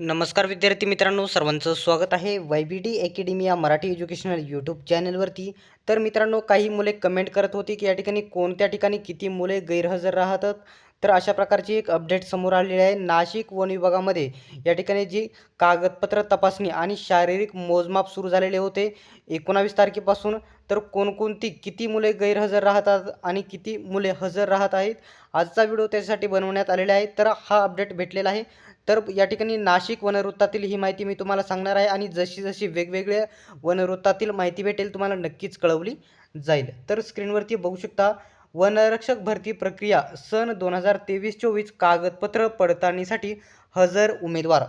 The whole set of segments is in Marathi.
नमस्कार विद्यार्थी मित्रांनो सर्वांचं स्वागत आहे वाय बी डी अकॅडमी या मराठी एज्युकेशनल यूट्यूब चॅनलवरती. तर मित्रांनो काही मुले कमेंट करत होती की या ठिकाणी कोणत्या ठिकाणी किती मुले गैरहजर राहतात? तर अशा प्रकारची एक अपडेट समोर आलेली आहे. नाशिक वन विभागामध्ये या ठिकाणी जी कागदपत्र तपासणी आणि शारीरिक मोजमाप सुरू झालेले होते. एकोणावीस तारखेपासून तर कोणकोणती किती मुले गैरहजर राहतात आणि किती मुले हजर राहत आहेत आजचा व्हिडिओ त्यासाठी बनवण्यात आलेला आहे. तर हा अपडेट भेटलेला आहे. तर या ठिकाणी नाशिक वनवृत्तातील ही माहिती मी तुम्हाला सांगणार आहे आणि जशी जशी वेगवेगळ्या वनवृत्तातील माहिती भेटेल तुम्हाला नक्कीच कळवली जाईल. तर स्क्रीनवरती बघू शकता वनरक्षक भरती प्रक्रिया सन दोन हजार तेवीस चोवीस कागदपत्र पडताळणीसाठी हजर उमेदवार.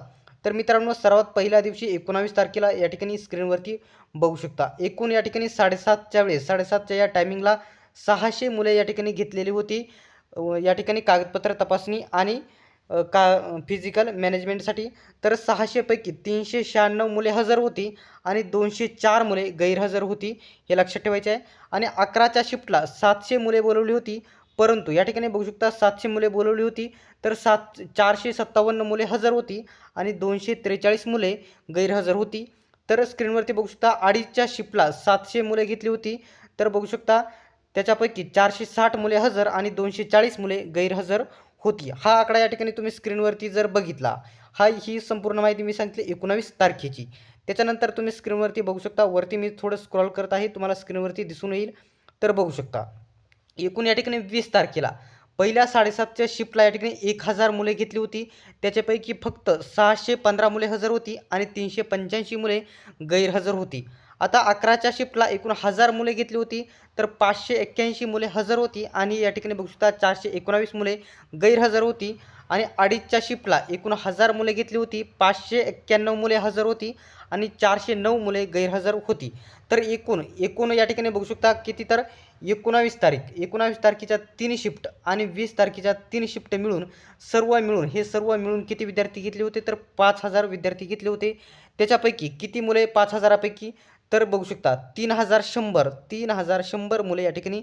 तर मित्रांनो सर्वात पहिल्या दिवशी एकोणावीस तारखेला या ठिकाणी स्क्रीनवरती बघू शकता. एकूण या ठिकाणी साडेसातच्या वेळेस साडेसातच्या या टायमिंगला सहाशे मुले या ठिकाणी घेतलेली होती. व या ठिकाणी कागदपत्र तपासणी आणि का फिजिकल मॅनेजमेंटसाठी तर सहाशेपैकी तीनशे शहाण्णव मुले हजर होती आणि दोनशे चार मुले गैरहजर होती हे लक्षात ठेवायचे आहे. आणि अकराच्या शिफ्टला सातशे मुले बोलवली होती. परंतु या ठिकाणी बघू शकता सातशे मुले बोलवली होती तर सात चारशे सत्तावन्न मुले हजर होती आणि दोनशे त्रेचाळीस मुले गैरहजर होती. तर स्क्रीनवरती बघू शकता अडीचच्या शिपला सातशे मुले घेतली होती. तर बघू शकता त्याच्यापैकी चारशे साठ मुले हजर आणि दोनशे चाळीस मुले गैरहजर होती. हा आकडा या ठिकाणी तुम्ही स्क्रीनवरती जर बघितला हा ही संपूर्ण माहिती मी सांगितली एकोणावीस तारखेची. त्याच्यानंतर तुम्ही स्क्रीनवरती बघू शकता वरती मी थोडं स्क्रॉल करत आहे तुम्हाला स्क्रीनवरती दिसून येईल. तर बघू शकता. एकूण या ठिकाणी वीस तारखेला. पहिल्या साडेसातच्या शिफ्टला या ठिकाणी एक हजार मुले घेतली होती. त्याच्यापैकी फक्त सहाशे पंधरा मुले हजर होती आणि तीनशे पंच्याऐंशी मुले गैरहजर होती. आता अकराच्या शिफ्टला एकूण हजार मुले घेतली होती. तर पाचशे एक्क्याऐंशी मुले हजर होती आणि या ठिकाणी बघू शकता चारशे एकोणावीस मुले गैरहजर होती आणि अडीचच्या शिफ्टला एकूण हजार मुले घेतली होती पाचशे एक्क्याण्णव मुले हजर होती आणि चारशे नऊ मुले गैरहजर होती. तर एकूण एकूण या ठिकाणी बघू शकता किती तर एकोणावीस तारीख एकोणावीस तारखेच्या तीन शिफ्ट आणि वीस तारखेच्या तीन शिफ्ट मिळून सर्व मिळून हे सर्व मिळून किती विद्यार्थी घेतले होते? तर पाच हजार विद्यार्थी घेतले होते. त्याच्यापैकी किती मुले? पाच हजारापैकी. तर बघू शकता तीन हजार शंभर तीन हजार शंभर मुले या ठिकाणी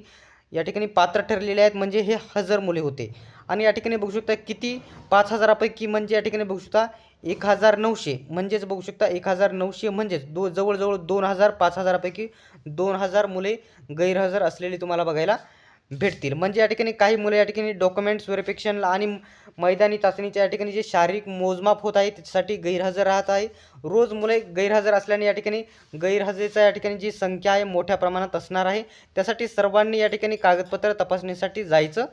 या ठिकाणी पात्र ठरलेले आहेत. म्हणजे हे हजर मुले होते. आणि या ठिकाणी बघू शकता किती? पाच हजारापैकी म्हणजे या ठिकाणी बघू शकता एक हजार नऊशे. म्हणजेच बघू शकता एक हजार नऊशे म्हणजेच दो जवळजवळ दोन हजार पाच हजारापैकी दोन हजार मुले गैरहजर असलेली तुम्हाला बघायला भेटतील. म्हणजे या ठिकाणी काही मुलं या ठिकाणी डॉक्युमेंट्स व्हेरिफिकेशनला आणि मैदानी चाचणीच्या या ठिकाणी जे शारीरिक मोजमाप होत आहे त्याच्यासाठी गैरहजर राहत आहे. रोज मुले गैरहजर असल्याने या ठिकाणी गैरहजेरीचा या ठिकाणी जी संख्या आहे मोठ्या प्रमाणात असणार आहे. त्यासाठी सर्वांनी या ठिकाणी कागदपत्र तपासणीसाठी जायचं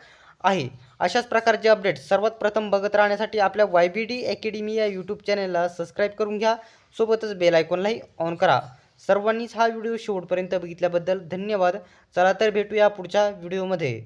आहे. अशाच प्रकारचे अपडेट सर्वात प्रथम बघत राहण्यासाठी आपल्या वाय बी डी अकॅडमी या यूट्यूब चॅनलला सबस्क्राईब करून घ्या. सोबतच बेल आयकॉनलाही ऑन करा. सर्वांनीच हा व्हिडिओ शेवटपर्यंत बघितल्याबद्दल धन्यवाद. चला तर भेटूया पुढच्या व्हिडिओमध्ये.